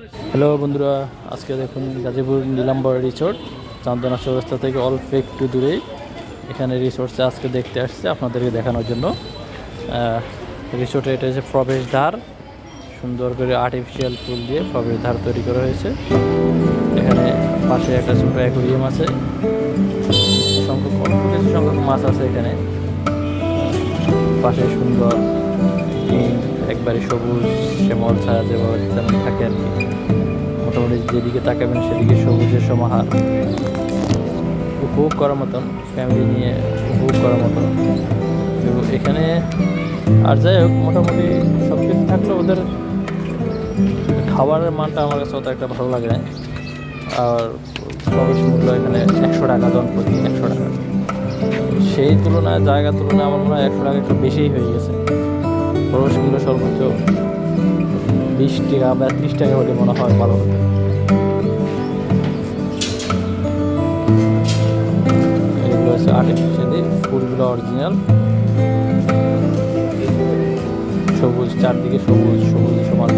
Hello বন্ধুরা, আজকে দেখুন গাজীপুর নীলাম্বর রিসোর্ট চান্দনা চৌরাস্তা থেকে অল্প একটু দূরেই এখানে রিসোর্টসে আজকে দেখতে আসছে আপনাদেরকে দেখানোর জন্য। রিসোর্টে এটা হচ্ছে প্রবেশদ্বার সুন্দর করে আর্টিফিশিয়াল ফুল দিয়ে প্রবেশদ্বার তৈরি করা হয়েছে। এখানে পাশে একটা ছোটো অ্যাকোরিয়াম আছে। সংখ্যক অল্প কিছু সংখ্যক মাছ আছে এখানে। পাশে সুন্দর একবারে সবুজ শ্যামল ছায়া যেভাবে তেমন থাকে আর কি। মোটামুটি যেদিকে তাকাবেন সেদিকে সবুজের সমাহার। উপভোগ করার মতন ফ্যামিলি নিয়ে উপভোগ করার মতন। তো এখানে, আর যাই হোক, মোটামুটি সব কিছু থাকলেও ওদের। খাবারের মানটা আমার কাছে অত একটা ভালো লাগে না। আর প্রবেশ মূল্য এখানে একশো টাকা জন প্রতি একশো টাকা। সেই তুলনায় জায়গার তুলনায় আমার মনে হয় একশো টাকা একটু বেশিই হয়ে গেছে। প্রবেশ সর্বোচ্চ বিশ টাকা বা ত্রিশ টাকা হলে মনে হয় ভালো হতো এগুলো হচ্ছে আর্টিফিশিয়ালি ফুলগুলো অরিজিনাল সবুজ, চারদিকে সবুজ সবুজ সমান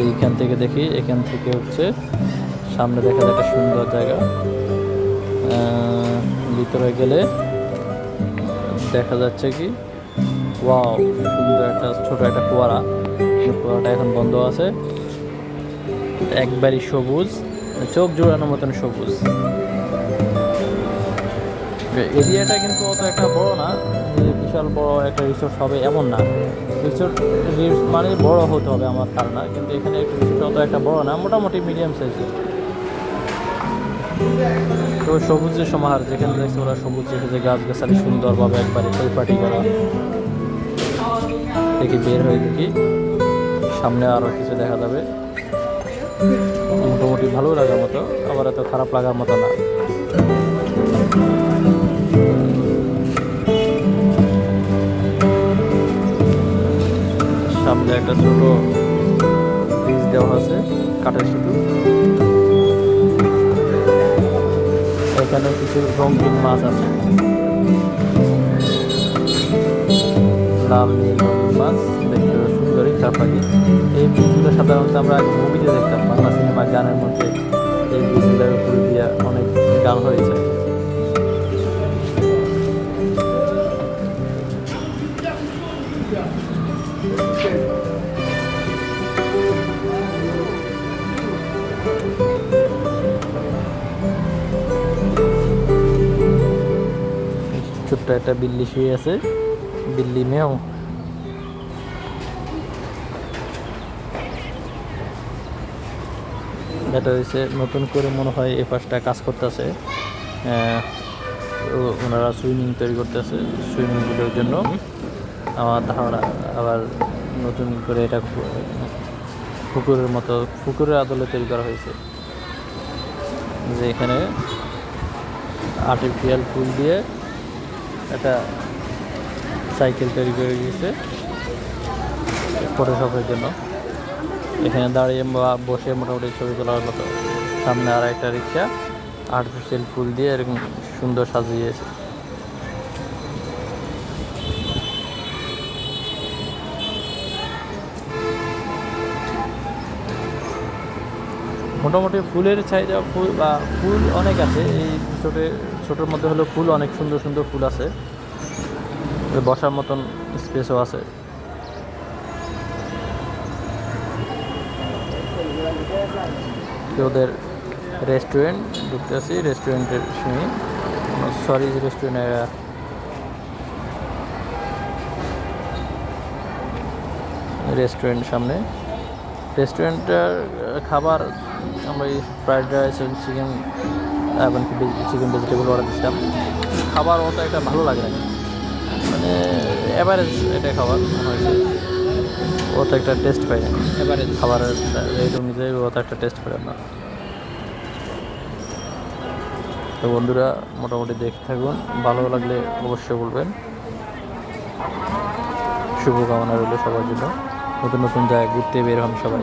এইখান থেকে দেখি, এখান থেকে হচ্ছে সামনে দেখা যায় একটা সুন্দর জায়গা। ভিতরে গেলে দেখা যাচ্ছে কি? ওয়াও, সুন্দর একটা, ছোট একটা এই ফোয়ারাটা এখন বন্ধ আছে। একবারই সবুজ, চোখ জোড়ানোর মতন সবুজ। এরিয়াটা কিন্তু অত একটা বড় না বিশাল বড় একটা রিসোর্ট হবে এমন না। রিসোর্ট মানে বড় হতে হবে আমার ধারণা, কিন্তু এখানে একটা রিসোর্ট অত একটা বড় না, মোটামুটি মিডিয়াম সাইজের তো সবুজের সমাহার, যেখানে দেখছে ওরা সবুজ রেখেছে গাছ গাছালি সুন্দরভাবে একবারে পরিপাটি করা। দেখি, বের হয়ে দেখি। সামনে আরও কিছু দেখা যাবে। মোটামুটি ভালো লাগার মতো, আবার এত খারাপ লাগার মতো না। সামনে একটা ছোট ব্রিজ দেওয়া আছে, কাঠের শুধু এখানে কিছু রঙিন মাছ আছে? লাল, নীল, রঙিন মাছ, দেখতে সুন্দরই চাপাকি এই বীজগুলো সাধারণত আমরা মুভিতে দেখতাম, বাংলা সিনেমা গানের মধ্যে এই বীজগুলোর উপর দিয়ে অনেক গান হয়েছে। ছোট্ট একটা বিল্লি শুয়ে আছে। বিল্লি মেয়েও এটা হয়েছে নতুন করে মনে হয় এই পাশটা কাজ করতেছে। ওনারা সুইমিং তৈরি করতেছে সুইমিং পুলের জন্য। আমার ধারণা আবার নতুন করে এটা পুকুরের মতো, পুকুরের আদলে তৈরি করা হয়েছে। যে এখানে আর্টিফিশিয়াল ফুল দিয়ে সাইকেল তৈরি করে দিয়েছে ফটোশপের জন্য। এখানে দাঁড়িয়ে বা বসে মোটামুটি ছবি তোলার মতো। সামনে আর একটা রিক্সা আর্টিফিশিয়াল ফুল দিয়ে এরকম সুন্দর সাজিয়েছে। মোটামুটি ফুলের চাহিদা, ফুল বা ফুল অনেক আছে, এই ছোটো ছোটোর মধ্যে হলো ফুল, অনেক সুন্দর সুন্দর ফুল আছে। বসার মতন স্পেসও আছে। ওদের রেস্টুরেন্ট ঢুকতে আছি রেস্টুরেন্টের সঙ্গে সরি রেস্টুরেন্টের রেস্টুরেন্ট সামনে। রেস্টুরেন্টের খাবার, আমরা ফ্রাইড রাইস চিকেন এমনকি চিকেন ভেজিটেবল অর্ডার দিচ্ছিলাম খাবার অত একটা ভালো লাগে না। মানে অ্যাভারেজ এটা খাবার হয়েছে অত একটা টেস্ট পাই না। এবারে খাবারের রেট অনুযায়ী অত একটা টেস্ট পাই না। তো বন্ধুরা মোটামুটি দেখতে থাকুন। ভালো লাগলে অবশ্যই বলবেন। শুভকামনা রইল সবার জন্য। নতুন নতুন জায়গায় ঘুরতে বের হন সবাই।